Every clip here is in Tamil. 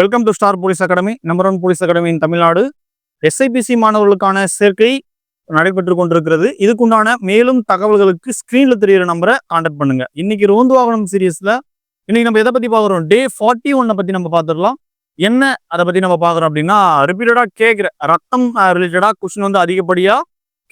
Welcome to star police academy number one police அகாடமியின் Tamil Nadu SIPC மாணவர்களுக்கான சேர்க்கை நடைபெற்று கொண்டிருக்கிறது. இதுக்குண்டான மேலும் தகவல்களுக்கு ஸ்க்ரீனில் தெரியிற நம்பரை கான்டாக்ட் பண்ணுங்க. இன்னைக்கு ரோந்து வாகனம் சீரியஸில் இன்னைக்கு நம்ம எதை பற்றி பார்க்குறோம்? டே ஃபார்ட்டி ஒன்னை பற்றி நம்ம பார்த்துடலாம். என்ன அதை பற்றி நம்ம பார்க்குறோம் அப்படின்னா ரிப்பீட்டடாக கேட்குற ரத்தம் ரிலேட்டடாக கொஸ்டின் வந்து அதிகப்படியாக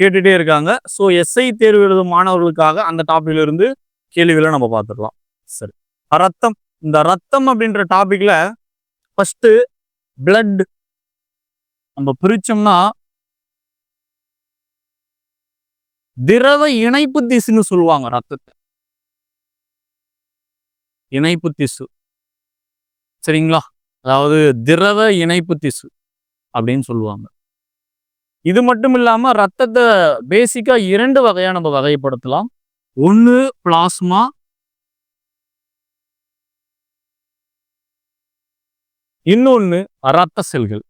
கேட்டுகிட்டே இருக்காங்க. ஸோ எஸ்ஐ தேர்வு எழுதும் மாணவர்களுக்காக அந்த டாப்பிக்லேருந்து இருந்து கேள்விகளை நம்ம பார்த்துடலாம். சரி. ரத்தம் இந்த ரத்தம் அப்படின்ற டாப்பிக்கில் ஃபஸ்ட்டு பிளட் நம்ம பிரிச்சோம்னா திரவ இணைப்பு திசுன்னு சொல்லுவாங்க ரத்தத்தை. இணைப்பு திசு. சரிங்களா? அதாவது திரவ இணைப்பு திசு அப்படின்னு சொல்லுவாங்க. இது மட்டும் இல்லாம ரத்தத்தை பேசிக்கா இரண்டு வகையாக நம்ம வகைப்படுத்தலாம். ஒன்னு பிளாஸ்மா இன்னொன்னு ரத்த செல்கள்.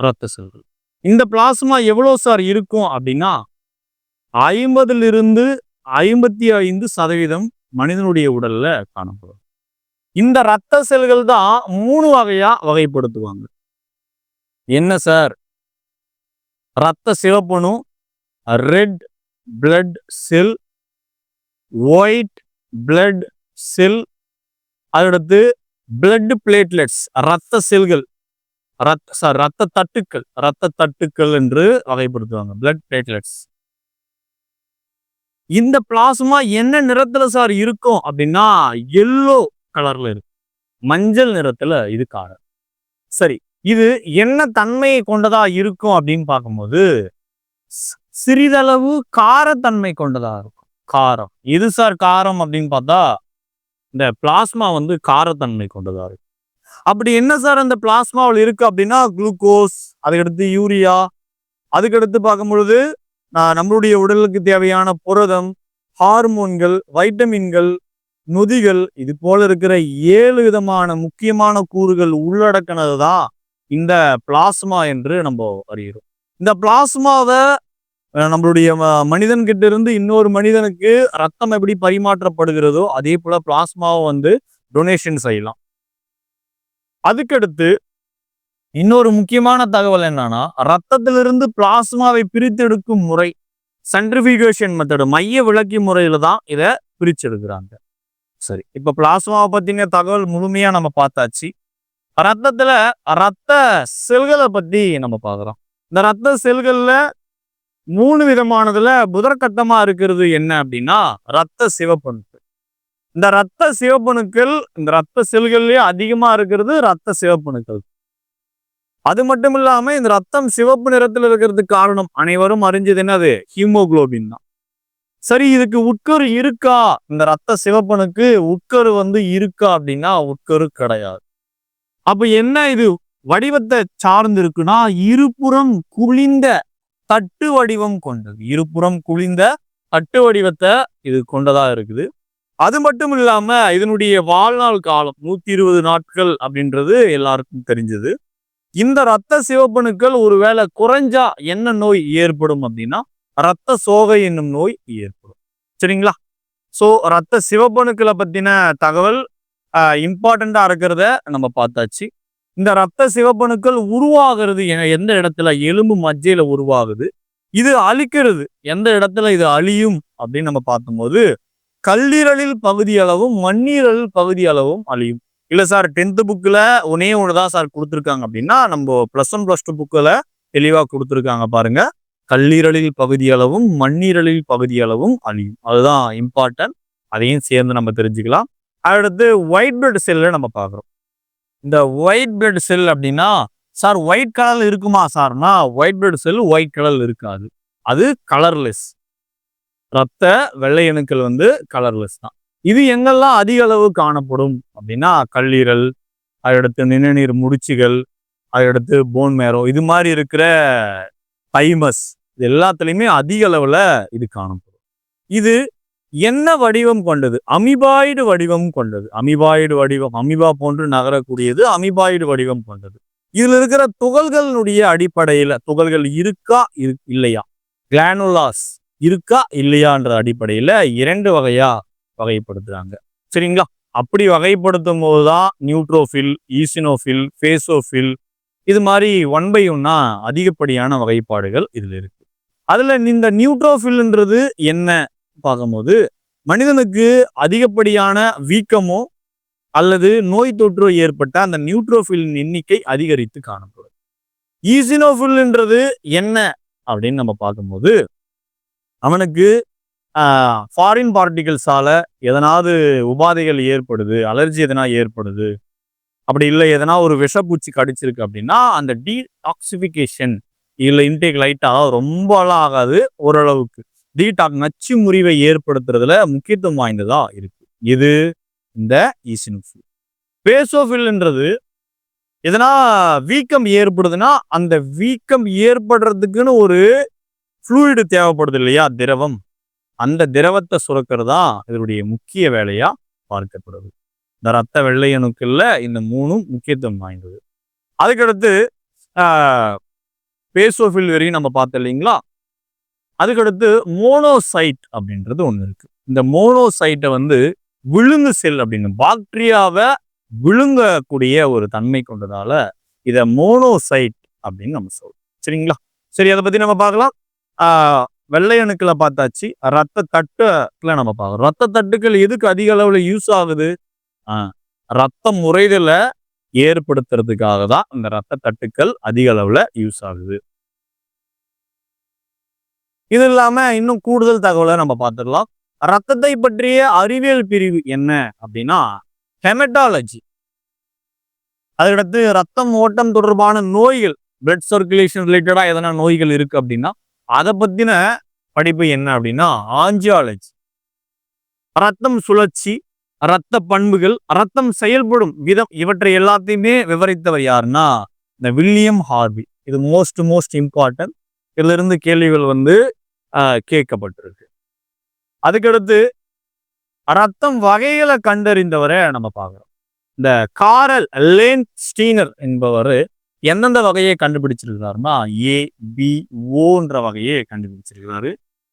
ரத்த செல்கள். இந்த பிளாஸ்மா எவ்வளவு சார் இருக்கும் அப்படின்னா ஐம்பதிலிருந்து ஐம்பத்தி ஐந்து சதவீதம் மனிதனுடைய உடல்ல காணப்படும். இந்த ரத்த செல்கள் தான் மூணு வகையா வகைப்படுத்துவாங்க. என்ன சார்? ரத்த சிவப்பணும் red blood cell white blood cell அதடுத்து blood platelets ரத்த செல்கள் ரத் சார் ரத்த தட்டுக்கள் ரத்த தட்டுக்கள் என்று வகைப்படுத்துவாங்க பிளட் பிளேட்லெட்ஸ் இந்த பிளாஸ்மா என்ன நிறத்துல சார் இருக்கும் அப்படின்னா எல்லோ கலர்ல இருக்கு. மஞ்சள் நிறத்துல இது காரணம் சரி இது என்ன தன்மையை கொண்டதா இருக்கும் அப்படின்னு பார்க்கும்போது சிறிதளவு காரத்தன்மை கொண்டதா இருக்கும். காரம். எது சார் காரம் அப்படின்னு பார்த்தா இந்த பிளாஸ்மா வந்து காரத்தன்மை கொண்டதாக இருக்கு அப்படி என்ன சார் அந்த பிளாஸ்மாவில் இருக்கு அப்படின்னா குளுக்கோஸ் அதுக்கடுத்து யூரியா அதுக்கடுத்து பார்க்கும் பொழுது நம்மளுடைய உடலுக்கு தேவையான புரதம் ஹார்மோன்கள் வைட்டமின்கள் நொதிகள் இது போல இருக்கிற ஏழு விதமான முக்கியமான கூறுகள் உள்ளடக்கினது தான் இந்த பிளாஸ்மா என்று நம்ம அறிகிறோம். இந்த பிளாஸ்மாவை நம்மளுடைய மனிதன்கிட்ட இருந்து இன்னொரு மனிதனுக்கு ரத்தம் எப்படி பரிமாற்றப்படுகிறதோ அதே போல பிளாஸ்மாவை வந்து டொனேஷன் செய்யலாம். அதுக்கடுத்து இன்னொரு முக்கியமான தகவல் என்னன்னா ரத்தத்திலிருந்து பிளாஸ்மாவை பிரித்தெடுக்கும் முறை சென்ட்ரிஃபிகேஷன் மெத்தடு மைய விளக்கி முறையில தான் இதை பிரிச்செடுக்கிறாங்க. சரி இப்ப பிளாஸ்மாவை பத்தின தகவல் முழுமையா நம்ம பார்த்தாச்சு. ரத்தத்துல ரத்த செல்களை பத்தி நம்ம பார்க்குறோம். இந்த ரத்த செல்கள்ல மூணு விதமானதுல முதற்கட்டமா இருக்கிறது என்ன அப்படின்னா ரத்த சிவப்பணுக்கள். இந்த ரத்த சிவப்பணுக்கள் இந்த ரத்த செல்கள்லயே அதிகமா இருக்கிறது ரத்த சிவப்பணுக்கள். அது மட்டும் இல்லாம இந்த ரத்தம் சிவப்பு நிறத்துல இருக்கிறதுக்கு காரணம் அனைவரும் அறிஞ்சது என்னது? ஹீமோகுளோபின் தான். சரி இதுக்கு உட்கரு இருக்கா? இந்த ரத்த சிவப்பனுக்கு உட்கரு வந்து இருக்கா அப்படின்னா உட்கரு கிடையாது. அப்ப என்ன இது? வடிவத்தை சார்ந்து இருக்குன்னா இருபுறம் குளிந்த தட்டு வடிவம் கொண்டது. இருபுறம் குளிந்த தட்டு வடிவத்தை இது கொண்டதா இருக்குது. அது மட்டும் இல்லாம இதனுடைய வாழ்நாள் காலம் நூத்தி இருபது நாட்கள் அப்படின்றது எல்லாருக்கும் தெரிஞ்சது. இந்த ரத்த சிவப்பணுக்கள் ஒருவேளை குறைஞ்சா என்ன நோய் ஏற்படும் அப்படின்னா ரத்த சோகை என்னும் நோய் ஏற்படும். சரிங்களா? சோ ரத்த சிவப்பணுக்களை பத்தின தகவல் இம்பார்ட்டண்டா இருக்கிறத நம்ம பார்த்தாச்சு. இந்த ரத்த சிவப்பணுக்கள் உருவாகிறது எந்த இடத்துல? எலும்பு மஜ்ஜையில உருவாகுது. இது அழிக்கிறது. எந்த இடத்துல இது அழியும்? அப்படின்னு நம்ம பார்க்கும்போது கல்லீரலில் பகுதி அளவும் மண்ணீரலில் பகுதி அளவும் அழியும். இல்லை சார் டென்த்து புக்கில் ஒன்னே ஒன்றுதான் சார் கொடுத்துருக்காங்க அப்படின்னா நம்ம ப்ளஸ் ஒன் ப்ளஸ் டூ புக்கில் தெளிவாக கொடுத்துருக்காங்க பாருங்க. கல்லீரலில் பகுதி அளவும் மண்ணீரலில் பகுதி அளவும் அழியும். அதுதான் இம்பார்ட்டன்ட் அதையும் சேர்ந்து நம்ம தெரிஞ்சுக்கலாம். அடுத்து ஒயிட் பிளட் செல்லை நம்ம பார்க்குறோம். இந்த ஒயிட் பிளட் செல் அப்படின்னா சார் ஒயிட் கலர் இருக்குமா சார்னா ஒயிட் பிளட் செல் ஒயிட் கலரில் இருக்காது. அது கலர்லெஸ் ரத்த வெள்ளை அணுக்கள் வந்து கலர்லெஸ் தான். இது எங்கெல்லாம் அதிக அளவு காணப்படும் அப்படின்னா கல்லீரல் அதடுத்து நிணநீர் முடிச்சுகள் அதடுத்து போன் மேரோ இது மாதிரி இருக்கிற தைமஸ் இது எல்லாத்துலேயுமே அதிக அளவில் இது காணப்படும். இது என்ன வடிவம் கொண்டது? அமிபாய்டு வடிவம் கொண்டது. அமிபாய்டு வடிவம் அமிபா போன்று நகரக்கூடியது அமிபாய்டு வடிவம் கொண்டது. இதில் இருக்கிற துகள்களுடைய அடிப்படையில் துகள்கள் இருக்கா இரு இல்லையா? கிளானுலாஸ் இருக்கா இல்லையான்ற அடிப்படையில் இரண்டு வகையா வகைப்படுத்துறாங்க. சரிங்களா? அப்படி வகைப்படுத்தும் போது தான் நியூட்ரோஃபில் ஈசினோஃபில் ஃபேசோஃபில் இது மாதிரி ஒன் பை ஒன்னா அதிகப்படியான வகைப்பாடுகள் இதில் இருக்கு. அதில் இந்த நியூட்ரோஃபில்ன்றது என்ன? பார்க்கும்போது மனிதனுக்கு அதிகப்படியான வீக்கமோ அல்லது நோய் தொற்றோ ஏற்பட்ட அந்த நியூட்ரோஃபிலின் எண்ணிக்கை அதிகரித்து காணப்படும். ஈசினோஃபில்ன்றது என்ன? அப்படின்னு நம்ம பார்க்கும்போது அவனுக்கு ஃபாரின் பார்ட்டிகல்ஸால எதனாவது உபாதைகள் ஏற்படுது அலர்ஜி எதனா ஏற்படுது அப்படி இல்லை எதனா ஒரு விஷப்பூச்சி கடிச்சிருக்கு அப்படின்னா அந்த டீடாக்சிஃபிகேஷன் இல்லை இன்டேக் லைட்டாக ரொம்பலாம் ஆகாது ஓரளவுக்கு. டீடாக் நச்சு முறிவை ஏற்படுத்துறதுல முக்கியத்துவம் வாய்ந்ததா இருக்கு. இது இந்த ஈசினோஃபில் பேசோஃபில்ன்றது எதனா வீக்கம் ஏற்படுதுன்னா அந்த வீக்கம் ஏற்படுறதுக்குன்னு ஒரு ஃப்ளூயிடு தேவைப்படுது இல்லையா? திரவம். அந்த திரவத்தை சுரக்கிறதா இதனுடைய முக்கிய வேலையா பார்க்கப்படுது. இந்த ரத்த வெள்ளை அணுக்கள்ல இந்த மூணும் முக்கியத்துவம் வாய்ந்தது. அதுக்கடுத்து பேசோஃபில் வரையும் நம்ம பார்த்தோம் இல்லைங்களா? அதுக்கடுத்து மோனோசைட் அப்படின்றது ஒன்று இருக்கு. இந்த மோனோசைட்டை வந்து விழுங்கு செல் அப்படின்னு பாக்டீரியாவை விழுங்கக்கூடிய ஒரு தன்மை கொண்டதால இதை மோனோசைட் அப்படின்னு நம்ம சொல்றோம். சரிங்களா? சரி அதை பத்தி நம்ம பார்க்கலாம். வெள்ளையணுக்களை வெள்ளை அணுக்களை பார்த்தாச்சு. ரத்த தட்டுல நம்ம பார்க்கறோம். ரத்த தட்டுக்கள் எதுக்கு அதிக அளவில் யூஸ் ஆகுது? ரத்த முறைகளை ஏற்படுத்துறதுக்காக தான் இந்த ரத்த தட்டுக்கள் அதிக அளவில் யூஸ் ஆகுது. இது இல்லாம இன்னும் கூடுதல் தகவலை நம்ம பார்த்துடலாம். ரத்தத்தை பற்றிய அறிவியல் பிரிவு என்ன அப்படின்னா ஹெமட்டாலஜி அதுக்கடுத்து ரத்தம் ஓட்டம் தொடர்பான நோய்கள் பிளட் சர்க்குலேஷன் ரிலேட்டடாக எதனா நோய்கள் இருக்கு அப்படின்னா அதை பற்றின படிப்பு என்ன அப்படின்னா ஆஞ்சியாலஜி ரத்தம் சுழற்சி ரத்த பண்புகள் ரத்தம் செயல்படும் விதம் இவற்றை எல்லாத்தையுமே விவரித்தவர் யாருன்னா இந்த வில்லியம் ஹார்வி. இது மோஸ்ட் மோஸ்ட் இம்பார்ட்டன்ட் இதுல இருந்து கேள்விகள் வந்து கேட்கப்பட்டிருக்கு. அதுக்கடுத்து ரத்தம் வகைகளை கண்டறிந்தவரை நம்ம பார்க்குறோம். இந்த காரல் லேன் ஸ்டீனர் என்பவர் எந்தெந்த வகையை கண்டுபிடிச்சிருக்கிறாருன்னா ஏ பி ஓன்ற வகையை கண்டுபிடிச்சிருக்கிறாரு.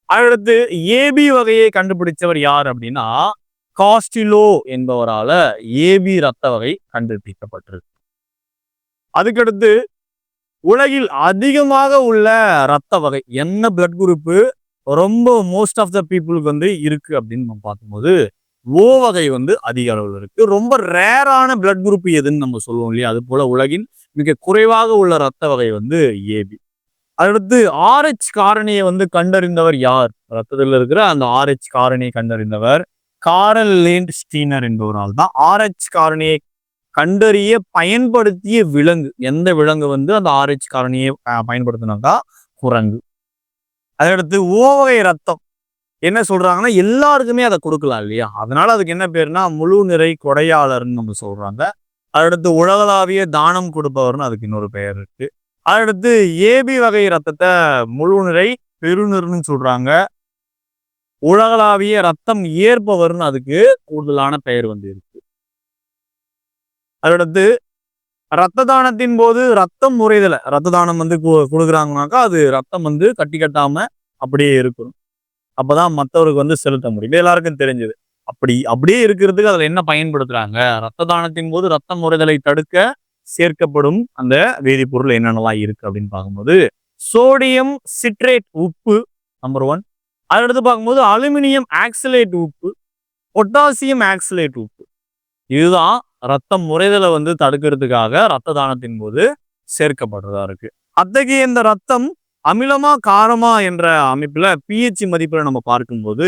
அடுத்து ஏபி வகையை கண்டுபிடிச்சவர் யார் அப்படின்னா காஸ்டிலோ என்பவரால ஏபி ரத்த வகை கண்டுபிடிக்கப்பட்டிருக்கு. அதுக்கடுத்து உலகில் அதிகமாக உள்ள ரத்த வகை. என்ன பிளட் குரூப்பு ரொம்ப மோஸ்ட் ஆஃப் த பீப்புளுக்கு வந்து இருக்கு அப்படின்னு நம்ம பார்க்கும்போது ஓ வகை வந்து அதிக அளவில் இருக்கு. ரொம்ப ரேரான பிளட் குரூப் எதுன்னு நம்ம சொல்லுவோம் இல்லையா? அது போல உலகின் மிக குறைவாக உள்ள ரத்த வகை வந்து ஏபி அடுத்து ஆர்ஹெச் காரணியை வந்து கண்டறிந்தவர் யார்? ரத்தத்தில் இருக்கிற அந்த ஆர்ஹெச் காரணியை கண்டறிந்தவர் காரல் லேண்ட் ஸ்டீனர் என்பவரால் தான். ஆர்ஹெச் காரணியை கண்டறிய பயன்படுத்திய விலங்கு. எந்த விலங்கு வந்து அந்த ஆர்ஹெச் காரணியை பயன்படுத்தினாக்கா? குரங்கு. அதடுத்து ஓவகை ரத்தம். என்ன சொல்றாங்கன்னா எல்லாருக்குமே அதை கொடுக்கலாம் இல்லையா? அதனால அதுக்கு என்ன பேருனா முழு நிறை கொடையாளர்னு நம்ம சொல்றாங்க. அதடுத்து உலகளாவிய தானம் கொடுப்பவர்னு அதுக்கு இன்னொரு பெயர் இருக்கு. அதடுத்து ஏபி வகை ரத்தத்தை முழு நிறை பெருநிறுன்னு சொல்றாங்க. உலகளாவிய ரத்தம் ஏற்பவர்னு அதுக்கு கூடுதலான பெயர் வந்து இருக்கு. அதடுத்து ரத்த தானத்தின் போது ரத்தம் முறைதல. ரத்த தானம் வந்து கொடுக்குறாங்கனாக்கா அது ரத்தம் வந்து கட்டி கட்டாம அப்படியே இருக்கணும். அப்பதான் மற்றவருக்கு வந்து செலுத்த முடியும். எல்லாருக்கும் தெரிஞ்சது. அப்படி அப்படியே இருக்கிறதுக்கு அதுல என்ன பயன்படுத்துறாங்க? ரத்த தானத்தின் போது ரத்த முறைதலை தடுக்க சேர்க்கப்படும் அந்த வேதிப்பொருள் என்னென்னலாம் இருக்கு அப்படின்னு பார்க்கும்போது சோடியம் சிட்ரேட் உப்பு நம்பர் ஒன் அடுத்து பார்க்கும்போது அலுமினியம் ஆக்சிலேட் உப்பு பொட்டாசியம் ஆக்சிலேட் உப்பு. இதுதான் ரத்தம் முறைதலை வந்து தடுக்கிறதுக்காக ரத்த தானத்தின் போது சேர்க்கப்படுறதா இருக்கு. அத்தகைய இந்த ரத்தம் அமிலமா காரமா என்ற அமைப்புல பிஹெச் மதிப்புல நம்ம பார்க்கும்போது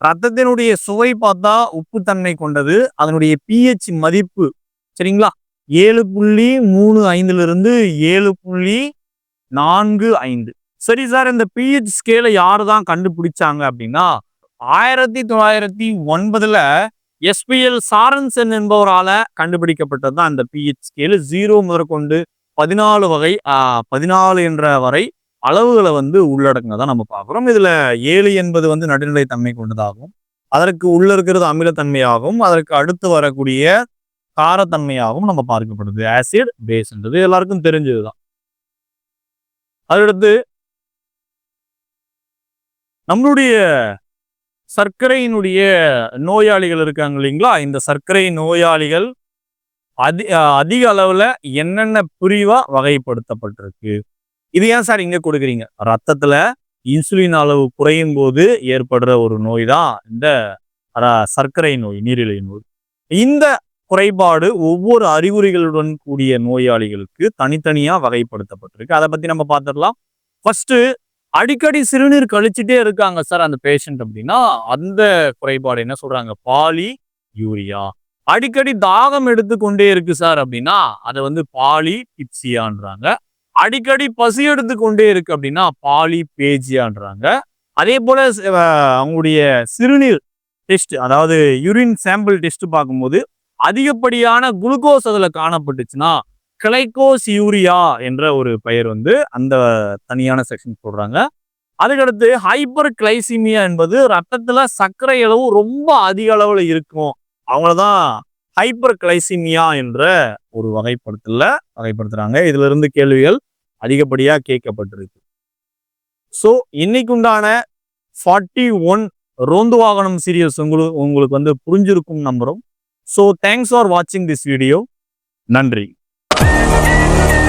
ரத்தத்தினுடைய சுவை பார்த்தா உப்புத்தன்மை கொண்டது. அதனுடைய பிஹெச் மதிப்பு சரிங்களா? ஏழு புள்ளி மூணு ஐந்துல இருந்து ஏழு புள்ளி நான்கு ஐந்து. சரி சார் இந்த பிஹெச் ஸ்கேலை யாரு தான் கண்டுபிடிச்சாங்க அப்படின்னா ஆயிரத்தி தொள்ளாயிரத்தி ஒன்பதுல எஸ்பிஎல் சாரன்சன் என்பவரால கண்டுபிடிக்கப்பட்டது தான் அந்த பிஹெச் ஸ்கேல் ஜீரோ முதற்கொண்டு பதினாலு வகை பதினாலு என்ற வரை அளவுகளை வந்து உள்ளடங்கினதான் நம்ம பார்க்குறோம். இதுல ஏழு என்பது வந்து நடுநிலை தன்மை கொண்டதாகும். அதற்கு உள்ள இருக்கிறது அமிலத்தன்மையாகவும் அதற்கு அடுத்து வரக்கூடிய காரத்தன்மையாகவும் நம்ம பார்க்கப்படுது. ஆசிட் பேஸ்ன்றது எல்லாருக்கும் தெரிஞ்சதுதான். அதடுத்து நம்மளுடைய சர்க்கரையினுடைய நோயாளிகள் இருக்காங்க இல்லைங்களா? இந்த சர்க்கரை நோயாளிகள் அதி அதிக அளவில் என்னென்ன பிரிவாக வகைப்படுத்தப்பட்டிருக்கு? இது ஏன் சார் இங்கே கொடுக்குறீங்க? ரத்தத்தில் இன்சுலின் அளவு குறையும் போது ஏற்படுற ஒரு நோய் தான் இந்த சர்க்கரை நோய் நீரிழிவு நோய். இந்த குறைபாடு ஒவ்வொரு அறிகுறிகளுடன் கூடிய நோயாளிகளுக்கு தனித்தனியாக வகைப்படுத்தப்பட்டிருக்கு. அதை பற்றி நம்ம பார்த்துடலாம். ஃபஸ்ட்டு அடிக்கடி சிறுநீர் கழிச்சுட்டே இருக்காங்க சார் அந்த பேஷண்ட் அப்படின்னா அந்த குறைபாடு என்ன சொல்றாங்க? Polyuria. அடிக்கடி தாகம் எடுத்துக்கொண்டே இருக்கு சார் அப்படின்னா அதை வந்து பாலி பிப்சியான்றாங்க அடிக்கடி பசி எடுத்துக்கொண்டே இருக்கு அப்படின்னா பாலி பேஜியான்றாங்க. அதே போல அவங்களுடைய சிறுநீர் டெஸ்ட் அதாவது யூரின் சாம்பிள் டெஸ்ட் பார்க்கும்போது அதிகப்படியான குளுக்கோஸ் அதில் காணப்பட்டுச்சுன்னா கிளைகோஸ் யூரியா என்ற ஒரு பெயர் வந்து அந்த தனியான செக்ஷன் சொல்றாங்க. அதுக்கடுத்து ஹைப்பர் கிளைசிமியா என்பது ரத்தத்துல சர்க்கரை அளவு ரொம்ப அதிக அளவுல இருக்கும். அவங்களதான் ஹைப்பர் கிளைசிமியா என்ற ஒரு வகைப்படுத்தல வகைப்படுத்துறாங்க. இதுல இருந்து கேள்விகள் அதிகப்படியா கேட்கப்பட்டிருக்கு. ஸோ இன்னைக்கு உண்டான ஃபார்ட்டி ஒன் ரோந்து வாகனம் சீரியஸ் உங்களுக்கு உங்களுக்கு வந்து புரிஞ்சிருக்கும் நம்புறோம். ஸோ தேங்க்ஸ் ஃபார் வாட்சிங் திஸ் வீடியோ நன்றி. Thank you.